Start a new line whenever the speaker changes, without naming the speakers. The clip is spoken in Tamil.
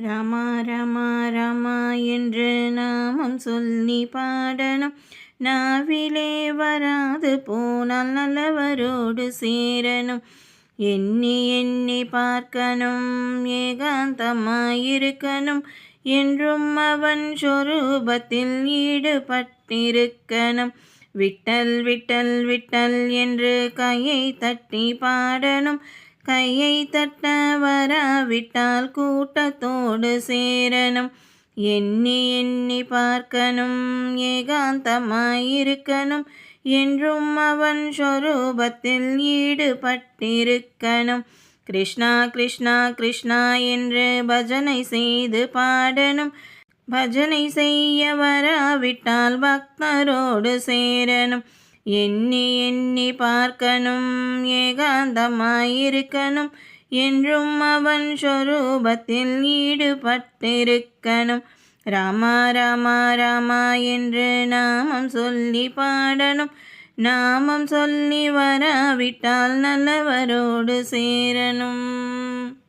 ராமா ராமா ராமா என்று நாமம் சொல்லி பாடணும். நாவிலே வராது போனால் நல்லவரோடு சேரணும். எண்ணி எண்ணி பார்க்கணும் ஏகாந்தமாயிருக்கணும். என்றும் அவன் சொரூபத்தில் ஈடுபட்டிருக்கணும். விட்டல் விட்டல் விட்டல் என்று கையை தட்டி பாடணும். கையை தட்ட வராவிட்டால் கூட்டத்தோடு சேரணும். எண்ணி எண்ணி பார்க்கணும் ஏகாந்தமாயிருக்கணும். என்றும் அவன் சொரூபத்தில் ஈடுபட்டிருக்கணும். கிருஷ்ணா கிருஷ்ணா கிருஷ்ணா என்று பஜனை செய்து பாடணும். பஜனை செய்ய வராவிட்டால் பக்தரோடு சேரணும். எண்ணி எண்ணி பார்க்கணும் ஏகாந்தமாயிருக்கணும். என்றும் அவன் சொரூபத்தில் ஈடுபட்டிருக்கணும். ராமா ராமா ராமா என்று நாமம் சொல்லி பாடணும். நாமம் சொல்லி வராவிட்டால் நல்லவரோடு சேரணும்.